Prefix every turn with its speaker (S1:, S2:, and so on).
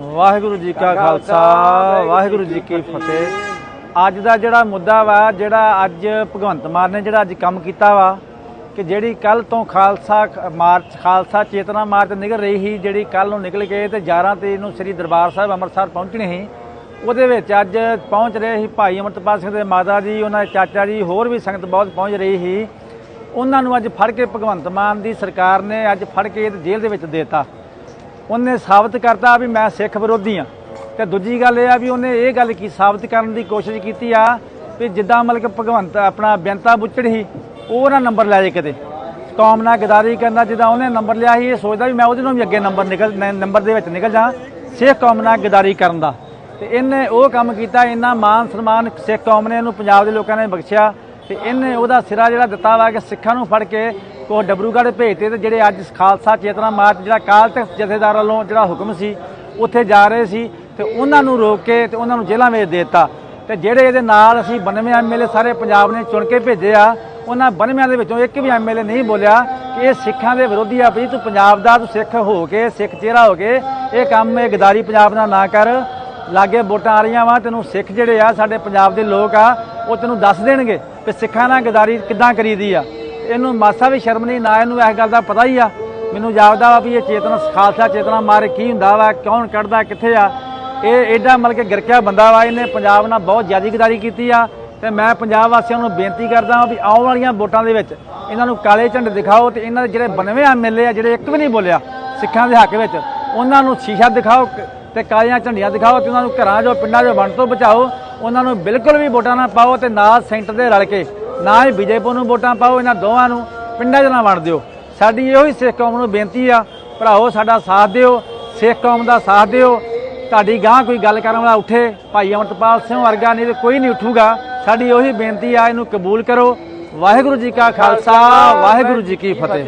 S1: ਵਾਹਿਗੁਰੂ ਜੀ ਕਾ ਖਾਲਸਾ, ਵਾਹਿਗੁਰੂ ਜੀ ਕੀ ਫਤਿਹ। ਅੱਜ ਦਾ ਜਿਹੜਾ ਮੁੱਦਾ ਵਾ, ਜਿਹੜਾ ਅੱਜ ਭਗਵੰਤ ਮਾਨ ਨੇ ਜਿਹੜਾ ਅੱਜ ਕੰਮ ਕੀਤਾ ਵਾ, ਕਿ ਜਿਹੜੀ ਕੱਲ ਤੋਂ ਖਾਲਸਾ ਮਾਰਚ, ਖਾਲਸਾ ਚੇਤਨਾ ਮਾਰਚ ਨਿਕਲ ਰਹੀ ਸੀ, ਜਿਹੜੀ ਕੱਲ ਨੂੰ ਨਿਕਲ ਕੇ ਤੇ 11 ਤਰੀਕ ਨੂੰ ਸ੍ਰੀ ਦਰਬਾਰ ਸਾਹਿਬ ਅੰਮ੍ਰਿਤਸਰ ਪਹੁੰਚਣੀ ਸੀ, ਉਹਦੇ ਵਿੱਚ ਅੱਜ ਪਹੁੰਚ ਰਹੇ ਸੀ ਭਾਈ ਅਮਰਤਪਾਲ ਸਿੰਘ ਦੇ ਮਾਤਾ ਜੀ, ਉਹਨਾਂ ਦੇ ਚਾਚਾ ਜੀ, ਹੋਰ ਵੀ ਸੰਗਤ ਬਹੁਤ ਪਹੁੰਚ ਰਹੀ ਸੀ। ਉਹਨਾਂ ਨੂੰ ਅੱਜ ਫੜ ਕੇ ਭਗਵੰਤ ਮਾਨ ਦੀ ਸਰਕਾਰ ਨੇ ਅੱਜ ਫੜ ਕੇ ਜੇਲ੍ਹ ਦੇ ਵਿੱਚ ਦੇਤਾ। ਉਹਨੇ ਸਾਬਤ ਕਰਤਾ ਵੀ ਮੈਂ ਸਿੱਖ ਵਿਰੋਧੀ ਆ ਤੇ ਦੂਜੀ ਗੱਲ ਇਹ ਆ ਵੀ ਉਹਨੇ ਇਹ ਗੱਲ ਕੀ ਸਾਬਤ ਕਰਨ ਦੀ ਕੋਸ਼ਿਸ਼ ਕੀਤੀ ਆ ਵੀ ਜਿੱਦਾਂ ਮਤਲਬ ਕਿ ਭਗਵੰਤ ਆਪਣਾ ਬੇਨਤਾ ਬੁੱਚੜ ਸੀ, ਉਹ ਨਾ ਨੰਬਰ ਲੈ ਜੇ ਕਿਤੇ। ਕੌਮ ਨਾਲ ਗਦਾਰੀ ਕਰਨਾ ਜਿੱਦਾਂ ਉਹਨੇ ਨੰਬਰ ਲਿਆ ਸੀ, ਇਹ ਸੋਚਦਾ ਵੀ ਮੈਂ ਉਹਦੇ ਨਾਲੋਂ ਵੀ ਅੱਗੇ ਨੰਬਰ ਨਿਕਲ ਨ- ਨੰਬਰ ਦੇ ਵਿੱਚ ਨਿਕਲ ਜਾ ਸਿੱਖ ਕੌਮ ਨਾਲ ਗਦਾਰੀ ਕਰਨ ਦਾ। ਤੇ ਇਹਨੇ ਉਹ ਕੰਮ ਕੀਤਾ, ਇੰਨਾ ਮਾਨ ਸਨਮਾਨ ਸਿੱਖ ਕੌਮ ਨੇ ਇਹਨੂੰ ਪੰਜਾਬ ਦੇ ਲੋਕਾਂ ਨੇ ਬਖਸ਼ਿਆ। ਤੇ ਇਹਨੇ ਉਹਦਾ ਸਿਰਾ ਜਿਹੜਾ ਦਿੱਤਾ ਵਾ ਕਿ ਸਿੱਖਾਂ ਨੂੰ ਫੜ ਕੇ ਕੋ ਡਬਰੂਗੜ੍ਹ ਭੇਜਤੇ ਤੇ ਜਿਹੜੇ ਅੱਜ ਖਾਲਸਾ ਚੇਤਨਾ ਮਾਰਚ, ਜਿਹੜਾ ਕਾਲ ਤਖਤ ਜਥੇਦਾਰ ਵੱਲੋਂ ਜਿਹੜਾ ਹੁਕਮ ਸੀ, ਉੱਥੇ ਜਾ ਰਹੇ ਸੀ ਤੇ ਉਹਨਾਂ ਨੂੰ ਰੋਕ ਕੇ ਤੇ ਉਹਨਾਂ ਨੂੰ ਜੇਲ੍ਹਾਂ ਵਿੱਚ ਦੇ ਦਿੱਤਾ। ਤੇ ਜਿਹੜੇ ਇਹਦੇ ਨਾਲ ਅਸੀਂ 92 ਐਮਐਲਏ ਸਾਰੇ ਪੰਜਾਬ ਨੇ ਚੁਣ ਕੇ ਭੇਜੇ ਆ, ਉਹਨਾਂ 92 ਦੇ ਵਿੱਚੋਂ ਇੱਕ ਵੀ ਐਮਐਲਏ ਨਹੀਂ ਬੋਲਿਆ ਕਿ ਇਹ ਸਿੱਖਾਂ ਦੇ ਵਿਰੋਧੀ ਆ ਵੀ ਤੂੰ ਪੰਜਾਬ ਦਾ, ਤੂੰ ਸਿੱਖ ਹੋ ਕੇ, ਸਿੱਖ ਚਿਹਰਾ ਹੋ ਕੇ, ਇਹ ਕੰਮ, ਇਹ ਗਦਾਰੀ ਪੰਜਾਬ ਨਾਲ ਨਾ ਕਰ। ਲਾਗੇ ਵੋਟਾਂ ਆ ਰਹੀਆਂ ਵਾ, ਤੈਨੂੰ ਸਿੱਖ ਜਿਹੜੇ ਆ, ਸਾਡੇ ਪੰਜਾਬ ਦੇ ਲੋਕ ਆ, ਉਹ ਤੈਨੂੰ ਦੱਸ ਦੇਣਗੇ ਕਿ ਸਿੱਖਾਂ ਨਾਲ ਗਦਾਰੀ ਕਿੱਦਾਂ ਕਰੀਦੀ ਆ। ਇਹਨੂੰ ਮਾਸਾ ਵੀ ਸ਼ਰਮ ਨਹੀਂ, ਨਾ ਇਹਨੂੰ ਇਸ ਗੱਲ ਦਾ ਪਤਾ ਹੀ ਆ। ਮੈਨੂੰ ਜਾਪਦਾ ਵਾ ਵੀ ਇਹ ਚੇਤਨਾ, ਖਾਲਸਾ ਚੇਤਨਾ ਮਾਰ ਕੀ ਹੁੰਦਾ ਵਾ, ਕੌਣ ਕੱਢਦਾ, ਕਿੱਥੇ ਆ। ਇਹ ਐਡਾ ਮਤਲਬ ਕਿ ਗਿਰਕਿਆ ਬੰਦਾ ਵਾ, ਇਹਨੇ ਪੰਜਾਬ ਨਾਲ ਬਹੁਤ ਜ਼ਿਆਦਾ ਗਦਾਰੀ ਕੀਤੀ ਆ। ਤੇ ਮੈਂ ਪੰਜਾਬ ਵਾਸੀਆਂ ਨੂੰ ਬੇਨਤੀ ਕਰਦਾ ਹਾਂ ਵੀ ਆਉਣ ਵਾਲੀਆਂ ਵੋਟਾਂ ਦੇ ਵਿੱਚ ਇਹਨਾਂ ਨੂੰ ਕਾਲੇ ਝੰਡੇ ਦਿਖਾਓ ਤੇ ਇਹਨਾਂ ਦੇ ਜਿਹੜੇ 92 ਐਮਐਲਏ ਆ, ਜਿਹੜੇ ਇੱਕ ਵੀ ਨਹੀਂ ਬੋਲਿਆ ਸਿੱਖਾਂ ਦੇ ਹੱਕ ਵਿੱਚ, ਉਹਨਾਂ ਨੂੰ ਸ਼ੀਸ਼ਾ ਦਿਖਾਓ ਤੇ ਕਾਲੀਆਂ ਝੰਡੀਆਂ ਦਿਖਾਓ ਤੇ ਉਹਨਾਂ ਨੂੰ ਘਰਾਂ ਜੋ ਪਿੰਡਾਂ 'ਚੋਂ ਵੰਡ ਤੋਂ ਬਚਾਓ। ਉਹਨਾਂ ਨੂੰ ਬਿਲਕੁਲ ਵੀ ਵੋਟਾਂ ਨਾ ਪਾਓ ਤੇ ਨਾ ਸੈਂਟਰ ਦੇ ਰਲ ਕੇ, ਨਾ ਹੀ ਬੀਜੇਪੀ ਨੂੰ ਵੋਟਾਂ ਪਾਓ, ਇਹਨਾਂ ਦੋਵਾਂ ਨੂੰ ਪਿੰਡਾਂ 'ਚ ਨਾ ਵੰਡ ਦਿਓ। ਸਾਡੀ ਇਹੋ ਹੀ ਸਿੱਖ ਕੌਮ ਨੂੰ ਬੇਨਤੀ ਆ ਭਰਾਓ ਸਾਡਾ ਸਾਥ ਦਿਓ, ਸਿੱਖ ਕੌਮ ਦਾ ਸਾਥ ਦਿਓ। ਤੁਹਾਡੀ ਗਾਂ ਕੋਈ ਗੱਲ ਕਰਨ ਵਾਲਾ ਉੱਠੇ, ਭਾਈ ਅਮਰਤਪਾਲ ਸਿੰਘ ਵਰਗਾ ਨਹੀਂ ਤੇ ਕੋਈ ਨਹੀਂ ਉੱਠੂਗਾ। ਸਾਡੀ ਉਹੀ ਬੇਨਤੀ ਆ, ਇਹਨੂੰ ਕਬੂਲ ਕਰੋ। ਵਾਹਿਗੁਰੂ ਜੀ ਕਾ ਖਾਲਸਾ, ਵਾਹਿਗੁਰੂ ਜੀ ਕੀ ਫਤਿਹ।